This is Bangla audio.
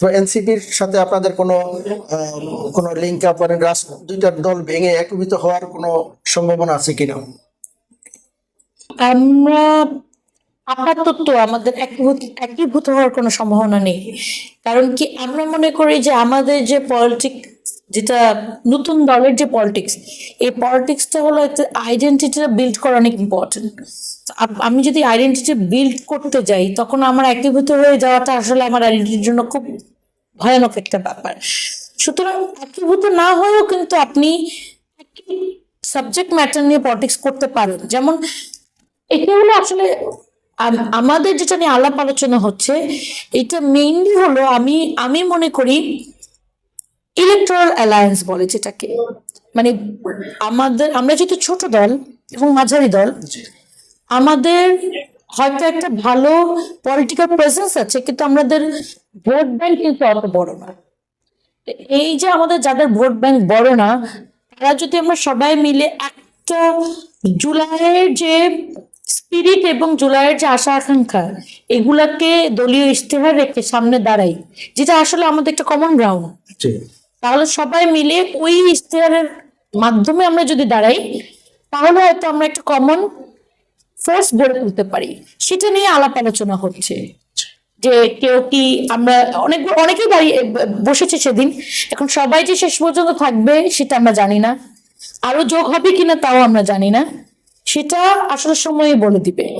তো এনসিপির সাথে আপনাদের কোনো কোনো লিঙ্ক আপ মানে রাষ্ট্র দুইটা দল ভেঙে একীভূত হওয়ার কোনো সম্ভাবনা আছে কিনা? আমরা, আপাতত আমাদের একীভূত একীভূত হওয়ার কোনো সম্ভাবনা নেই। কারণ কি আমরা মনে করি যে আমাদের যে পলিটিক্স যেটা নতুন দলের যে পলিটিক্স এই পলিটিক্সটা হলো আইডেন্টিটিটা বিল্ড করা অনেক ইম্পর্টেন্ট আমি যদি আইডেন্টিটি বিল্ড করতে যাই, তখন আমার একীভূত হয়ে যাওয়াটা আসলে আমার আইডেন্টিটির জন্য খুব ভয়ানক একটা ব্যাপার। সুতরাং একীভূত না হয়েও কিন্তু আপনি সাবজেক্ট ম্যাটার নিয়ে পলিটিক্স করতে পারেন। যেমন এটা হলো আসলে আমাদের যেটা নিয়ে আলাপ আলোচনা হচ্ছে, এটা মেইনলি হলো আমি আমি মনে করি ইলেকট্রাল অ্যালায়েন্স বলে যেটাকে। মানে আমাদের আমরা যেহেতু ছোট দল এবং মাঝারি দল আমাদের হয়তো একটা ভালো পলিটিক্যাল প্রেজেন্স আছে কিন্তু আমাদের ভোট ব্যাংক কিন্তু অত বড় না। এই যে আমাদের যাদের ভোট ব্যাংক বড় না তারা যদি আমরা সবাই মিলে একটা জুলাইয়ের যে স্পিরিট এবং জুলাইয়ের যে আশা আকাঙ্ক্ষা এগুলাকে দলীয় ইশতেহার রেখে সামনে দাঁড়াই যেটা আসলে আমাদের একটা কমন গ্রাউন্ড তাহলে সবাই মিলে ওই ইশতেহারের মাধ্যমে আমরা যদি দাঁড়াই, তাহলে হয়তো আমরা একটা কমন ফোর্স গড়ে তুলতে পারি। সেটা নিয়ে আলাপ আলোচনা হচ্ছে। যে কেউ কি আমরা অনেক, অনেকেই দাঁড়িয়ে বসেছে সেদিন। এখন সবাই যে শেষ পর্যন্ত থাকবে, সেটা আমরা জানি না। আরও যোগ হবে কিনা তাও আমরা জানি না। সেটা আসলে সময়ই বলে দিবে।